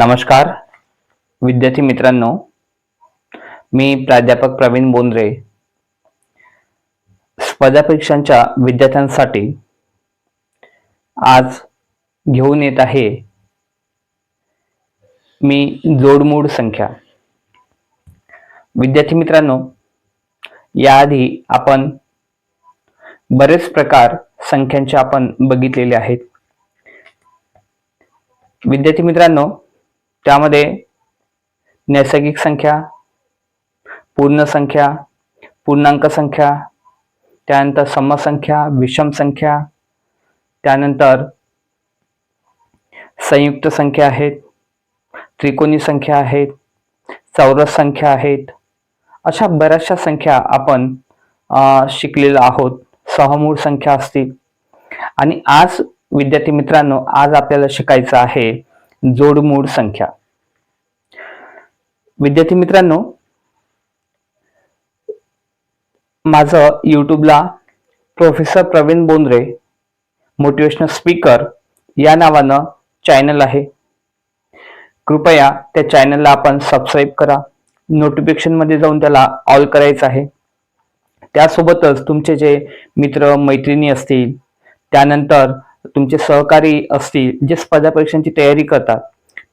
नमस्कार. विद्यार्थी मित्रांनो मी प्राध्यापक प्रवीण बोंद्रे. स्पर्धा परीक्षांच्या विद्यार्थ्यांसाठी आज घेऊन येत आहे मी जोडमूड संख्या. विद्यार्थी मित्रांनो याआधी आपण बरेच प्रकार संख्यांचे आपण बघितलेले आहेत. विद्यार्थी मित्रांनो त्यामध्ये नैसर्गिक संख्या पूर्ण संख्या पूर्णांक संख्या त्यानंतर समसंख्या विषम संख्या त्यानंतर संयुक्त संख्या आहेत त्रिकोणी संख्या आहेत चौरस संख्या आहेत. अशा बऱ्याचशा संख्या आपण शिकलेलो आहोत. सहमूळ संख्या असतील. आणि आज विद्यार्थी मित्रांनो आज आपल्याला शिकायचं आहे जोडमूळ संख्या. विद्यार्थी मित्रांनो माझं यूट्यूबला professor Pravin Bondre motivational speaker या नावानं चॅनल आहे. कृपया त्या चॅनलला आपण सबस्क्राईब करा. नोटिफिकेशनमध्ये जाऊन त्याला ऑल करायचं आहे. त्यासोबतच तुमचे जे मित्र मैत्रिणी असतील त्यानंतर तुमचे सहकारी असतील जे स्पर्धा परीक्षांची तयारी करतात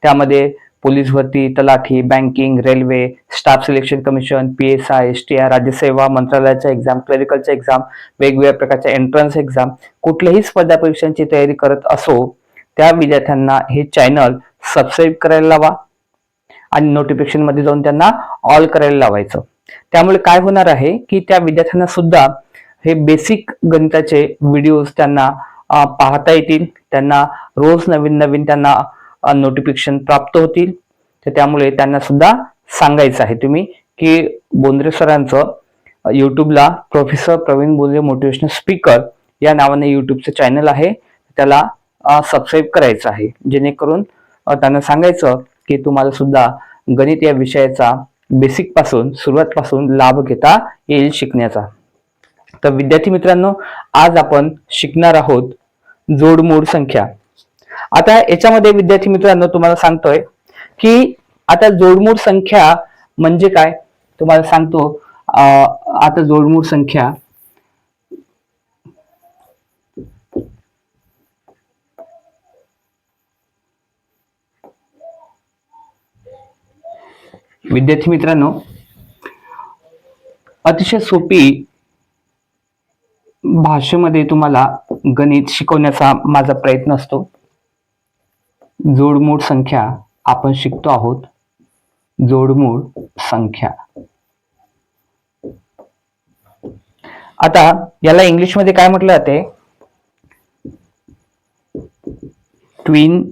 त्यामध्ये पोलीस भरती तलाठी banking railway staff selection commission P S I S T I राज्यसेवा मंत्रालयाच्या एक्झाम क्लरिकलच्या एक्झाम वेगवेगळ्या प्रकारच्या एंट्रन्स एक्झाम कुठल्याही स्पर्धा परीक्षांची तयारी करत असो त्या विद्यार्थ्यांना हे चॅनल सबस्क्राईब करायला लावा आणि नोटिफिकेशनमध्ये जाऊन त्यांना ऑल करायला लावायचं. त्यामुळे काय होणार आहे की त्या विद्यार्थ्यांना सुद्धा हे बेसिक गणिताचे व्हिडिओज त्यांना पाहता येतील. त्यांना रोज नवीन नवीन त्यांना नोटिफिकेशन प्राप्त होतील. तर त्यामुळे त्यांना सुद्धा सांगायचं आहे तुम्ही की बोंद्रे सरांचं युट्यूबला professor Pravin Bondre motivational speaker या नावाने युट्यूबचं चॅनल आहे. त्याला सबस्क्राईब करायचं आहे. जेणेकरून त्यांना सांगायचं की तुम्हाला सुद्धा गणित या विषयाचा बेसिकपासून सुरुवात पासून लाभ घेता येईल शिकण्याचा. तर विद्यार्थी मित्रांनो आज आपण शिकणार आहोत जोडमोड संख्या. आता याच्यामध्ये विद्यार्थी मित्रांनो तुम्हाला सांगतोय की आता जोडमूळ संख्या म्हणजे काय? तुम्हाला सांगतो अं, आता जोडमूळ संख्या. विद्यार्थी मित्रांनो अतिशय सोपी भाषेमध्ये तुम्हाला गणित शिकवण्याचा माझा प्रयत्न असतो. जोडमूळ संख्या आपण शिकतो आहोत. जोडमूळ संख्या. आता याला इंग्लिशमध्ये काय म्हटलं जाते? Twin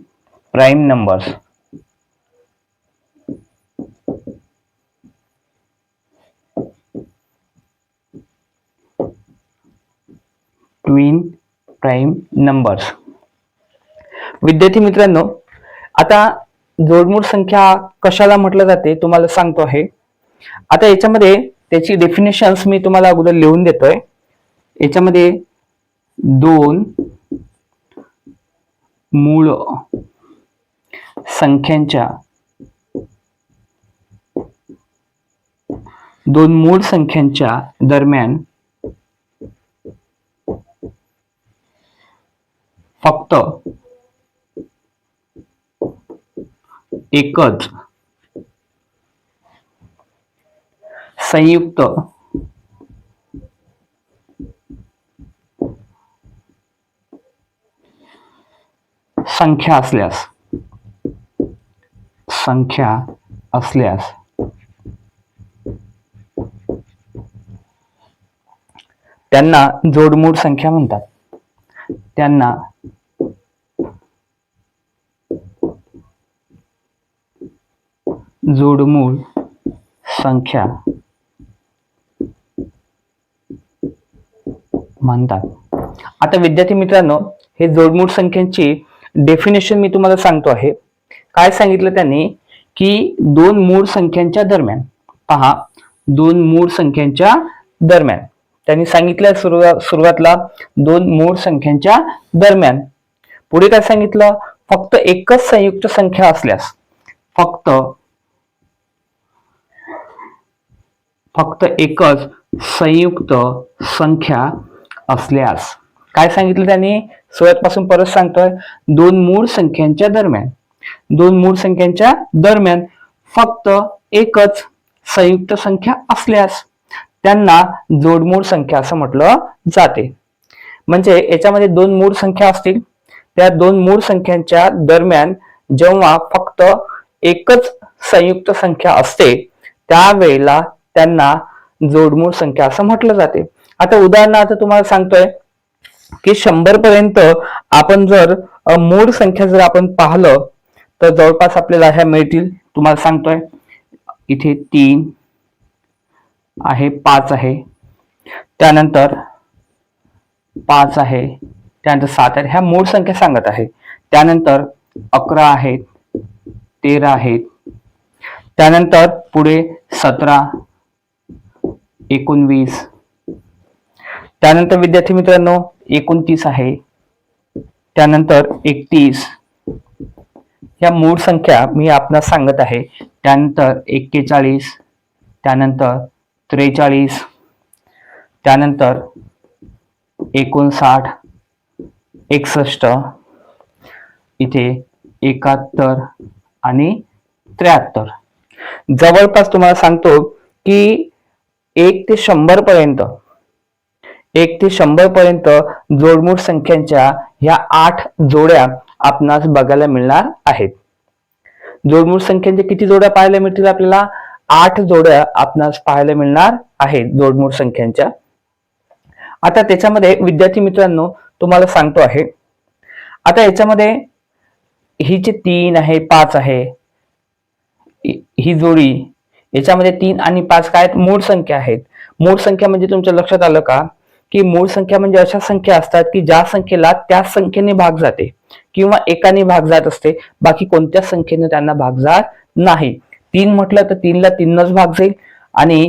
prime numbers twin prime numbers विद्यार्थी मित्रांनो आता जोडमूळ संख्या कशाला म्हटलं जाते तुम्हाला सांगतो आहे. आता याच्यामध्ये त्याची डेफिनेशन्स मी तुम्हाला अगोदर लिहून देतोय. याच्यामध्ये दोन मूळ संख्यांच्या दोन मूळ संख्यांच्या दरम्यान फक्त एकच. संयुक्त. संख्या असल्यास. संख्या असल्यास. त्यांना जोडमूळ संख्या म्हणतात. त्यांना जोडमूळ संख्या म्हणतात. आता विद्यार्थी मित्रांनो हे जोडमूळ संख्यांची डेफिनेशन मी तुम्हाला सांगतो आहे. काय सांगितलं त्यांनी? की दोन मूळ संख्यांच्या दरम्यान पहा दोन मूळ संख्यांच्या दरम्यान. त्यांनी सांगितलं सुरुवात सुरुवातला दोन मूळ संख्यांच्या दरम्यान. पुढे काय सांगितलं? फक्त एकच संयुक्त संख्या असल्यास फक्त फक्त एकच संयुक्त संख्या असल्यास. काय सांगितलं त्यांनी? सुरुवातपासून परत सांगतोय दोन मूळ संख्यांच्या दरम्यान. दोन मूळ संख्यांच्या दरम्यान फक्त एकच संयुक्त संख्या असल्यास त्यांना जोडमूळ संख्या असं म्हटलं जाते. म्हणजे याच्यामध्ये दोन मूळ संख्या असतील. त्या दोन मूळ संख्यांच्या दरम्यान जेव्हा फक्त एकच संयुक्त संख्या असते त्यावेळेला त्यांना जोडमूळ संख्या असं म्हटलं जाते. आता उदाहरणार्थ तुम्हाला सांगतोय की शंभर पर्यंत आपण जर मूळ संख्या जर आपण पाहिलं तर जवळपास आपल्याला ह्या मिळतील. तुम्हाला सांगतोय इथे तीन आहे पाच आहे. त्यानंतर पाच आहे त्यानंतर सात आहे. ह्या मूळ संख्या सांगत आहे. त्यानंतर अकरा आहेत तेरा आहेत. त्यानंतर पुढे सतरा एकोणवीस. त्यानंतर विद्यार्थी मित्रांनो एकोणतीस आहे. त्यानंतर एकतीस. या मूळ संख्या मी आपणास सांगत आहे. त्यानंतर एक्केचाळीस त्यानंतर त्रेचाळीस त्यानंतर एकोणसाठ एकसष्ट इथे एकाहत्तर आणि त्र्याहत्तर. जवळपास तुम्हाला सांगतो की एक ते शंभर पर्यंत. एक ते शंभर पर्यंत जोडमूळ संख्यांच्या ह्या आठ जोड्या आपणास बघायला मिळणार आहेत. जोडमूळ संख्यांच्या किती जोड्या पाहायला मिळतील आपल्याला? आठ जोड्या आपणास पाहायला मिळणार आहेत जोडमूळ संख्यांच्या. आता त्याच्यामध्ये विद्यार्थी मित्रांनो तुम्हाला सांगतो आहे. आता याच्यामध्ये ही जे तीन आहे पाच आहे ही जोडी याच्यामध्ये तीन आणि पाच काय आहेत? मूळ संख्या आहेत. मूळ संख्या म्हणजे तुमच्या लक्षात आलं का? की मूळ संख्या म्हणजे अशा संख्या असतात की ज्या संख्येला त्या संख्येने भाग जाते किंवा एकाने भाग जात असते. बाकी कोणत्याच संख्येने त्यांना भाग जात नाही. तीन म्हटलं तर तीनला तीनच भाग जाईल आणि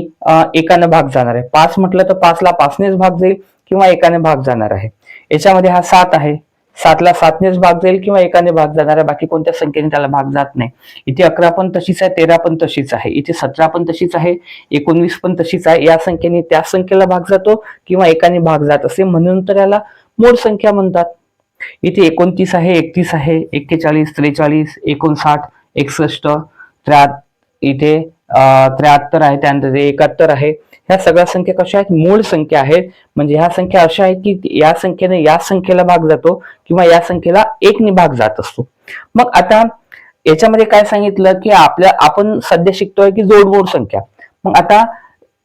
एकाने भाग जाणार आहे. पाच म्हटलं तर पाचला पाचनेच भाग जाईल किंवा एकाने भाग जाणार आहे. याच्यामध्ये हा सात आहे. सातला सातनेच भाग जाईल किंवा एकाने भाग जाणार आहे बाकी कोणत्या संख्येने त्याला भाग जात नाही. इथे अकरा पण तशीच आहे तेरा पण तशीच आहे इथे सतरा पण तशीच आहे एकोणवीस पण तशीच आहे या संख्येने त्या संख्येला भाग जातो किंवा एकाने भाग जात असे म्हणून तर याला मूळ संख्या म्हणतात. इथे एकोणतीस आहे एकतीस आहे एक्केचाळीस त्रेचाळीस एकोणसाठ एकसष्ट त्र्या इथे त्र्याहत्तर आहे त्यानंतर एकाहत्तर आहे ह्या सगळ्या संख्या कशा आहेत? मूळ संख्या आहेत. म्हणजे ह्या संख्या अशा आहेत की या संख्येने या संख्येला भाग जातो किंवा या संख्येला एकने भाग जात असतो. मग आता याच्यामध्ये काय सांगितलं की आपल्या आपण सध्या शिकतोय की जोडमूळ संख्या. मग आता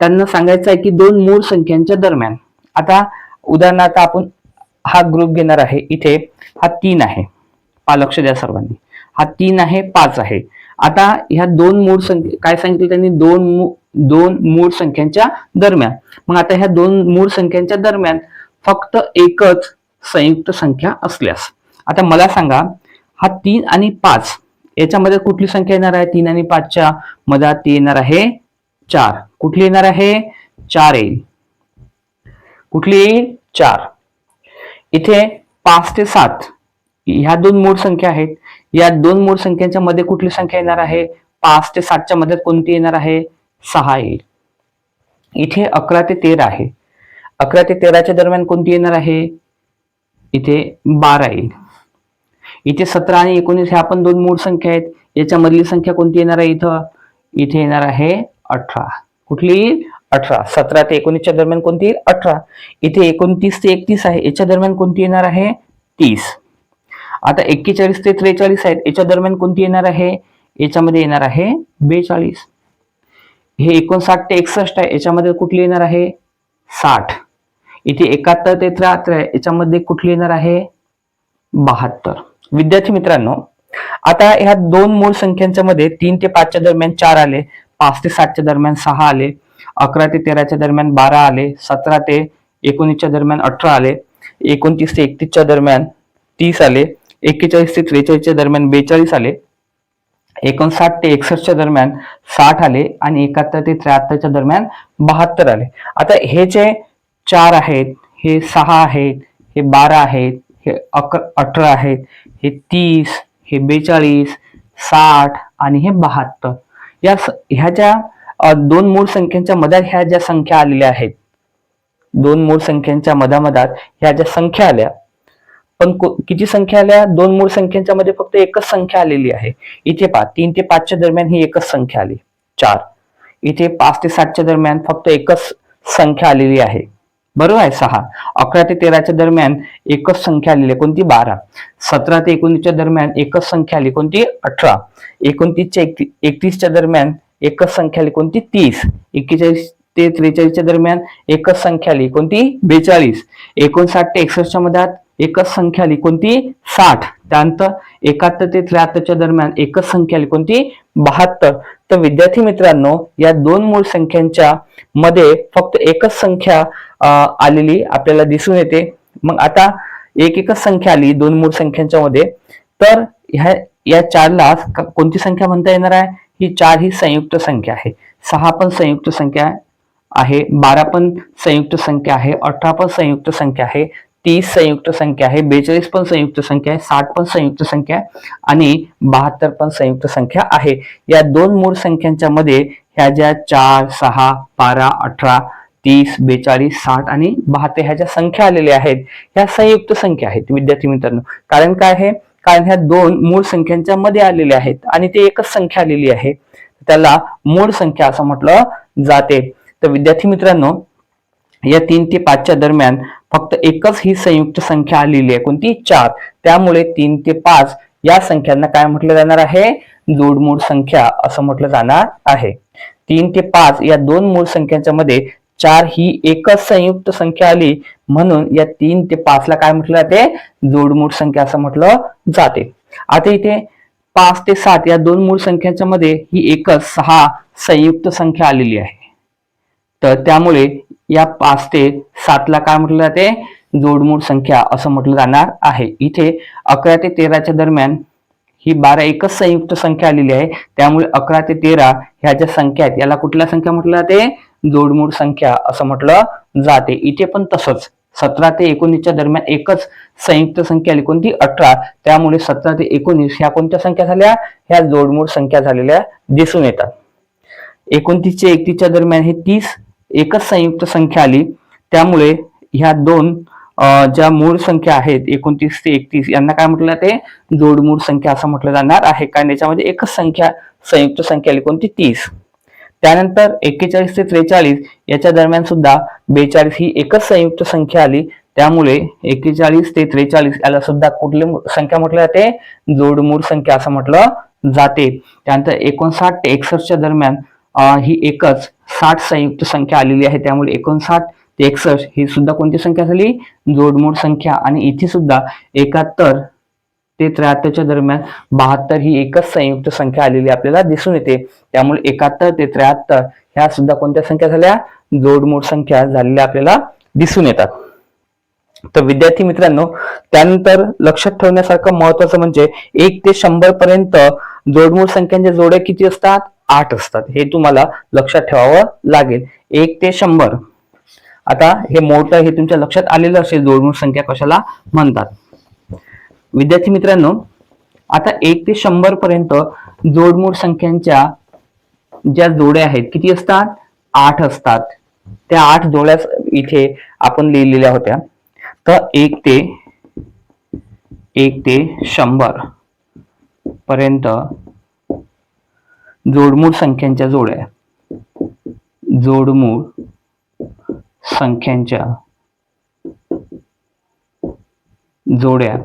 त्यांना सांगायचं आहे की दोन मूळ संख्यांच्या दरम्यान. आता उदाहरणार्थ आपण हा ग्रुप घेणार आहे. इथे हा तीन आहे. हा लक्ष द्या सर्वांनी. हा तीन आहे पाच आहे. आता ह्या दोन मूळ संख्या काय सांगितलं त्यांनी? दोन मू- दोन मूळ संख्यांच्या दरम्यान. मग आता ह्या दोन मूळ संख्यांच्या दरम्यान फक्त एकच संयुक्त संख्या असल्यास. आता मला सांगा हा तीन आणि पाच याच्यामध्ये कुठली संख्या येणार आहे? तीन आणि पाचच्या मधात येणार आहे चार. कुठली येणार आहे? चार येईल. कुठली येईल? चार. इथे पाच ते सात ह्या दोन मूळ संख्या आहेत. या दोन मूळ संख्यांच्या मध्ये कुठली संख्या येणार आहे? पाच ते सातच्या मध्ये कोणती येणार आहे? सहा येईल. इथे अकरा ते तेरा आहे. अकरा ते तेराच्या दरम्यान कोणती येणार आहे? इथे बारा येईल. इथे सतरा आणि एकोणीस ह्या पण दोन मूळ संख्या आहेत. याच्यामधली संख्या कोणती येणार आहे इथं? इथे येणार आहे अठरा. कुठली? अठरा. सतरा ते एकोणीसच्या दरम्यान कोणती येईल? अठरा. इथे एकोणतीस ते एकतीस आहे. याच्या दरम्यान कोणती येणार आहे? तीस. आता एक्केचाळीस ते त्रेचाळीस आहेत. याच्या दरम्यान कोणती येणार आहे? याच्यामध्ये येणार आहे बेचाळीस. हे एकोणसाठ ते एकसष्ट आहे. याच्यामध्ये कुठली येणार आहे? साठ. इथे एकाहत्तर ते त्र्याहत्तर आहे. याच्यामध्ये कुठली येणार आहे? बहात्तर. विद्यार्थी मित्रांनो आता ह्या दोन मूळ संख्यांच्या मध्ये तीन ते पाचच्या दरम्यान चार आले पाच ते सातच्या दरम्यान सहा आले अकरा ते तेराच्या दरम्यान बारा आले सतरा ते एकोणीसच्या दरम्यान अठरा आले एकोणतीस ते एकतीसच्या दरम्यान तीस आले एक्केचाळीस ते त्रेचाळीसच्या दरम्यान बेचाळीस आले. एकोणसाठ ते एकसष्टच्या दरम्यान साठ आले आणि एकाहत्तर ते त्र्याहत्तरच्या दरम्यान बहात्तर आले. आता हे जे चार आहेत हे सहा आहेत हे बारा आहेत हे अकरा अठरा आहेत हे तीस हे बेचाळीस साठ आणि हे बहात्तर. या ह्या ज्या दोन मूळ संख्यांच्या मधात ह्या ज्या संख्या आलेल्या आहेत दोन मूळ संख्यांच्या मधामधात ह्या ज्या संख्या आल्या पण को- किती संख्या आल्या? दोन मूळ संख्यांच्या मध्ये फक्त एकच संख्या आलेली आहे. इथे पहा तीन ते पाचच्या दरम्यान ही एकच संख्या आली. चार. इथे पाच ते सातच्या दरम्यान फक्त एकच संख्या आलेली आहे. बरोबर आहे सहा. अकरा ते तेराच्या दरम्यान एकच संख्या आलेली आहे. कोणती? बारा. सतरा ते एकोणीसच्या दरम्यान एकच संख्या आली. कोणती? अठरा. एकोणतीसच्या एकतीसच्या दरम्यान एकच संख्या आली. कोणती? तीस. एक्केचाळीस ते त्रेचाळीसच्या दरम्यान एकच संख्या आली. कोणती? बेचाळीस. एकोणसाठ ते एकसष्टच्या मधात एकच संख्या आली. कोणती? साठ. त्यानंतर एकाहत्तर ते त्र्याहत्तरच्या दरम्यान एकच संख्या आली. कोणती? बहात्तर. तर विद्यार्थी मित्रांनो या दोन मूळ संख्यांच्या मध्ये फक्त एकच संख्या आलेली आपल्याला दिसून येते. मग आता एक एकच संख्या आली दोन मूळ संख्यांच्या मध्ये तर ह्या या चारला कोणती संख्या म्हणता येणार आहे? ही चार ही संयुक्त संख्या आहे. सहा पण संयुक्त संख्या आहे बारा पण संयुक्त संख्या आहे अठरा पण संयुक्त संख्या आहे. तीस संयुक्त संख्या आहे बेचाळीस पण संयुक्त संख्या आहे साठ पण संयुक्त संख्या आहे आणि बहात्तर पण संयुक्त संख्या आहे. या दोन मूळ संख्यांच्या मध्ये ह्या ज्या चार सहा बारा अठरा तीस बेचाळीस साठ आणि बहात्तर ह्या ज्या संख्या आलेल्या आहेत ह्या संयुक्त संख्या आहेत विद्यार्थी मित्रांनो. कारण काय आहे? कारण ह्या दोन मूळ संख्यांच्या मध्ये आलेल्या आहेत आणि ते एकच संख्या आलेली आहे. त्याला मूळ संख्या असं म्हटलं जाते. तर विद्यार्थी मित्रांनो या तीन ते पाचच्या दरम्यान फक्त एकच ही संयुक्त संख्या आलेली आहे. कोणती? चार. त्यामुळे तीन ते पाच या संख्यांना काय म्हटलं जाणार आहे? जोडमूळ संख्या असं म्हटलं जाणार आहे. तीन ते पाच या दोन मूळ संख्यांच्या मध्ये चार ही एकच संयुक्त संख्या आली म्हणून या तीन ते पाच ला काय म्हटलं जाते? जोडमूळ संख्या असं म्हटलं जाते. आता इथे पाच ते सात या दोन मूळ संख्यांच्या मध्ये ही एकच सहा संयुक्त संख्या आलेली आहे. तर त्यामुळे या पाच ते सातला काय म्हटलं जाते? जोडमूळ संख्या असं म्हटलं जाणार आहे. इथे अकरा ते तेराच्या दरम्यान ही बारा एकच संयुक्त संख्या आलेली आहे. त्यामुळे अकरा ते तेरा ह्या ज्या संख्या आहेत याला कुठल्या संख्या म्हटलं जाते? जोडमूळ संख्या असं म्हटलं जाते. इथे पण तसंच. सतरा ते एकोणीसच्या दरम्यान एकच संयुक्त संख्या आली. कोणती? अठरा. त्यामुळे सतरा ते एकोणीस ह्या कोणत्या संख्या झाल्या? ह्या जोडमूळ संख्या झालेल्या दिसून येतात. एकोणतीसच्या एकतीसच्या दरम्यान हे तीस एकच संयुक्त संख्या आली. त्यामुळे ह्या दोन ज्या मूळ संख्या आहेत एकोणतीस ते एकतीस यांना काय म्हटलं जाते? जोडमूळ संख्या असं म्हटलं जाणार आहे. कारण याच्यामध्ये एकच संख्या संयुक्त संख्या आली कोणती? तीस. त्यानंतर एक्केचाळीस ते त्रेचाळीस याच्या दरम्यान सुद्धा बेचाळीस ही एकच संयुक्त संख्या आली. त्यामुळे एक्केचाळीस ते त्रेचाळीस याला सुद्धा कुठली संख्या म्हटलं जाते? जोडमूळ संख्या असं म्हटलं जाते. त्यानंतर एकोणसाठ ते एकसष्टच्या दरम्यान ही एकच साठ संयुक्त संख्या आलेली आहे. त्यामुळे एकोणसाठ ते एकसष्ट ही सुद्धा कोणती संख्या झाली? जोडमोड संख्या. आणि इथे सुद्धा एकाहत्तर ते त्र्याहत्तरच्या दरम्यान बहात्तर ही एकच संयुक्त संख्या आलेली आपल्याला दिसून येते. त्यामुळे एकाहत्तर ते त्र्याहत्तर ह्या सुद्धा कोणत्या संख्या झाल्या? जोडमोड संख्या झालेल्या आपल्याला दिसून येतात. तर विद्यार्थी मित्रांनो त्यानंतर लक्षात ठेवण्यासारखं महत्वाचं म्हणजे एक ते शंभर पर्यंत जोडमूळ संख्यांच्या जोड्या किती असतात? आठ असतात. हे तुम्हाला लक्षात ठेवावं लागेल. एक ते शंभर. आता हे मोठं हे तुमच्या लक्षात आलेलं असेल जोडमूळ संख्या कशाला म्हणतात? विद्यार्थी मित्रांनो आता एक ते शंभर पर्यंत जोडमूळ संख्यांच्या ज्या जोड्या आहेत किती असतात? आठ असतात. त्या आठ जोड्या इथे आपण लिहिलेल्या होत्या. तर एक ते एक ते शंभर पर्यंत जोडमूळ संख्यांच्या जोड्या. जोडमूळ संख्यांच्या जोड्या.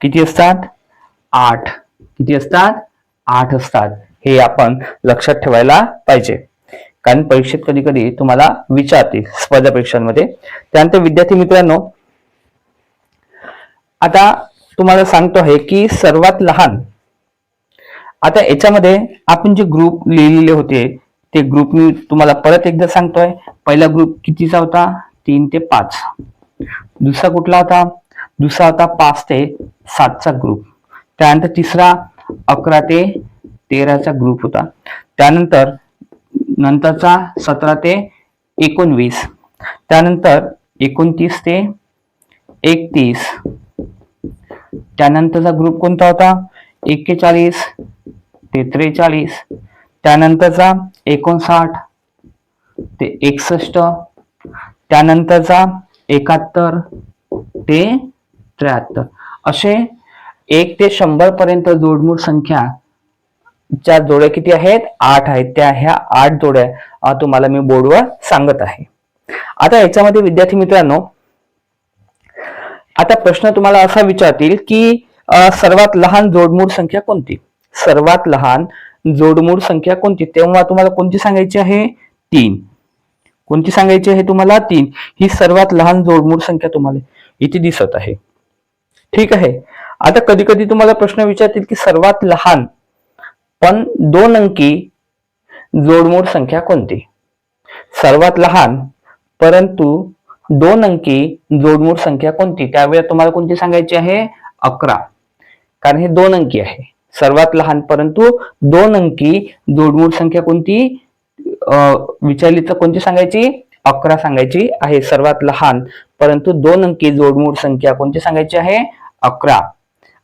किती असतात? आठ. किती असतात? आठ असतात. हे आपण लक्षात ठेवायला पाहिजे. कारण परीक्षेत कधी कधी तुम्हाला विचारते स्पर्धा परीक्षांमध्ये. त्यानंतर विद्यार्थी मित्रांनो आता तुम्हाला सांगतो आहे की सर्वात लहान आता याच्यामध्ये आपण जे ग्रुप लिहिलेले होते ते ग्रुप मी तुम्हाला परत एकदा सांगतोय. पहिला ग्रुप कितीचा होता? तीन ते पाच. दुसरा कुठला होता? दुसरा होता पाच ते सातचा ग्रुप त्यानंतर तिसरा अकरा ते तेराचा ग्रुप होता. त्यानंतर नंतरचा सतरा ते एकोणवीस. त्यानंतर एकोणतीस ते एकतीस. त्यानंतरचा ग्रुप कोणता होता? एक्केचाळीस ते त्रेचाळीस त्यानंतरचा एकोणसाठ. ते एकसष्ट. त्यानंतरचा एकाहत्तर. ते त्र्याहत्तर. असे एक ते शंभर पर्यंत जोडमूळ संख्या च्या जोड्या किती आहेत? आठ आहेत. त्या ह्या आठ जोड्या तुम्हाला मी बोर्डवर सांगत आहे. आता याच्यामध्ये विद्यार्थी मित्रांनो आता प्रश्न तुम्हाला असा विचारतील की सर्वात लहान जोडमूळ संख्या कोणती? सर्वात लहान जोडमूळ संख्या कोणती? तेव्हा तुम्हाला कोणती सांगायची आहे? तीन. कोणती सांगायची आहे तुम्हाला? तीन. ही सर्वात लहान जोडमूळ संख्या तुम्हाला इथे दिसत आहे. ठीक आहे? आता कधी कधी तुम्हाला प्रश्न विचारतील की सर्वात लहान पण दोन अंकी जोडमोड संख्या कोणती? सर्वात लहान परंतु दोन अंकी जोडमोड संख्या कोणती? त्यावेळेला तुम्हाला कोणती सांगायची आहे? अकरा. कारण हे दोन अंकी आहे. सर्वात लहान परंतु दोन अंकी जोडमूळ संख्या कोणती? अं, विचारली तर कोणती सांगायची? अकरा सांगायची आहे सर्वात लहान. परंतु दोन अंकी जोडमूळ संख्या कोणती सांगायची आहे? अकरा.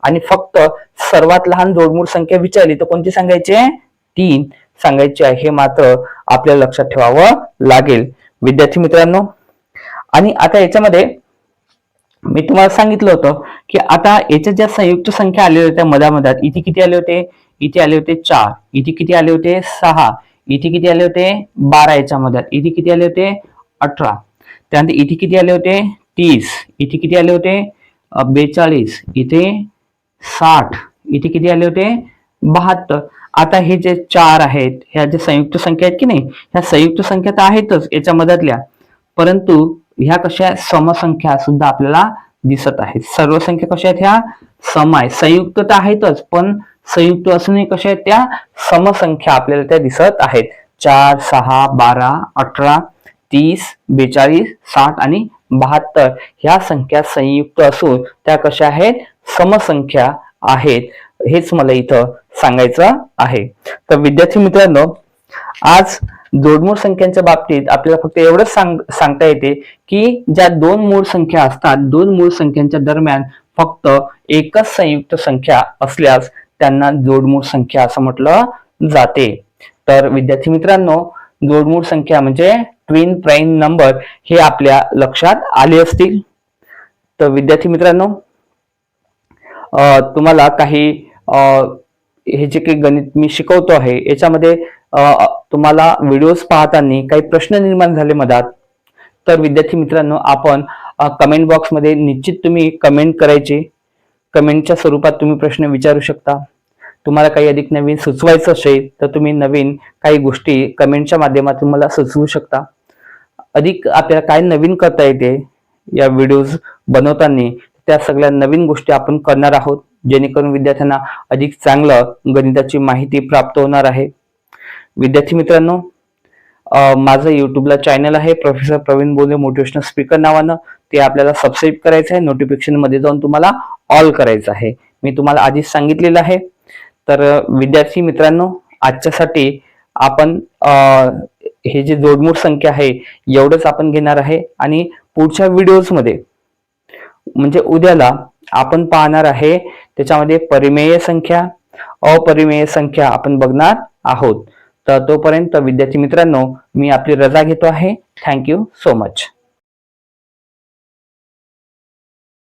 आणि फक्त सर्वात लहान जोडमूळ संख्या विचारली तर कोणती सांगायची? आहे तीन सांगायची आहे. हे मात्र आपल्याला लक्षात ठेवावं लागेल. विद्यार्थी मित्रांनो आणि आता याच्यामध्ये मी तुम्हाला सांगितलं होतं की आता याच्या ज्या संयुक्त संख्या आलेल्या होत्या मधामधात इथे किती आले होते? इथे आले होते चार. इथे किती आले होते? सहा. इथे किती आले होते? बारा याच्या मधात. इथे किती आले होते? अठरा. त्यानंतर इथे किती आले होते? तीस. इथे किती आले होते? बेचाळीस. इथे साठ. इथे किती आले होते? बहात्तर. आता हे जे चार आहेत ह्या ज्या संयुक्त संख्या आहेत की नाही? ह्या संयुक्त संख्या तर आहेतच याच्या मधातल्या. परंतु ह्या कशा समसंख्या सुद्धा आपल्याला दिसत आहेत. सर्व संख्या कशा आहेत ह्या? सम आहे. संयुक्त तर आहेतच पण संयुक्त असूनही कशा आहेत त्या? समसंख्या आपल्याला त्या दिसत आहेत. चार सहा बारा अठरा तीस बेचाळीस साठ आणि बहात्तर ह्या संख्या संयुक्त असून त्या कशा आहेत? समसंख्या आहेत. हेच मला इथं सांगायचं आहे. तर विद्यार्थी मित्रांनो आज जोडमूळ संख्यांच्या बाबतीत आपल्याला फक्त एवढंच सांग सांगता येते की ज्या दोन मूळ संख्या असतात दोन मूळ संख्यांच्या दरम्यान फक्त एकच संयुक्त संख्या असल्यास त्यांना जोडमूळ संख्या असं म्हटलं जाते. तर विद्यार्थी मित्रांनो जोडमूळ संख्या म्हणजे ट्विन प्राईम नंबर हे आपल्या लक्षात आले असतील? तर विद्यार्थी मित्रांनो तुम्हाला काही अ, हे जे काही गणित मी शिकवतो आहे याच्यामध्ये तुम्हाला व्हिडिओज पाहताना काही प्रश्न निर्माण झाले मधात. तर विद्यार्थी मित्रांनो आपण कमेंट बॉक्समध्ये निश्चित तुम्ही कमेंट करायचे. कमेंटच्या स्वरूपात तुम्ही प्रश्न विचारू शकता. तुम्हाला काही अधिक नवीन सुचवायचं असेल तर तुम्ही नवीन काही गोष्टी कमेंटच्या माध्यमातून मला सुचवू शकता. अधिक आपल्याला काय नवीन करता येते या व्हिडिओज बनवताना त्या सगळ्या नवीन गोष्टी आपण करणार आहोत जेणेकरून विद्यार्थ्यांना अधिक चांगलं गणिताची माहिती प्राप्त होणार आहे. विद्यार्थी मित्रांनो माझं युट्यूबला चॅनल आहे. प्रोफेसर प्रवीण बोले मोटिवेशनल स्पीकर नावानं. ते आपल्याला सबस्क्राईब करायचं आहे. नोटिफिकेशनमध्ये जाऊन तुम्हाला ऑल करायचं आहे. मी तुम्हाला आधीच सांगितलेलं आहे. तर विद्यार्थी मित्रांनो आजच्यासाठी आपण हे जे जोडमूळ संख्या आहे एवढंच आपण घेणार आहे. आणि पुढच्या व्हिडिओजमध्ये म्हणजे उद्याला आपण पाहणार आहे त्याच्यामध्ये परिमेय संख्या अपरिमेय संख्या आपण बघणार आहोत. तर तोपर्यंत विद्यार्थी मित्रांनो मी आपली रजा घेतो आहे. Thank you so much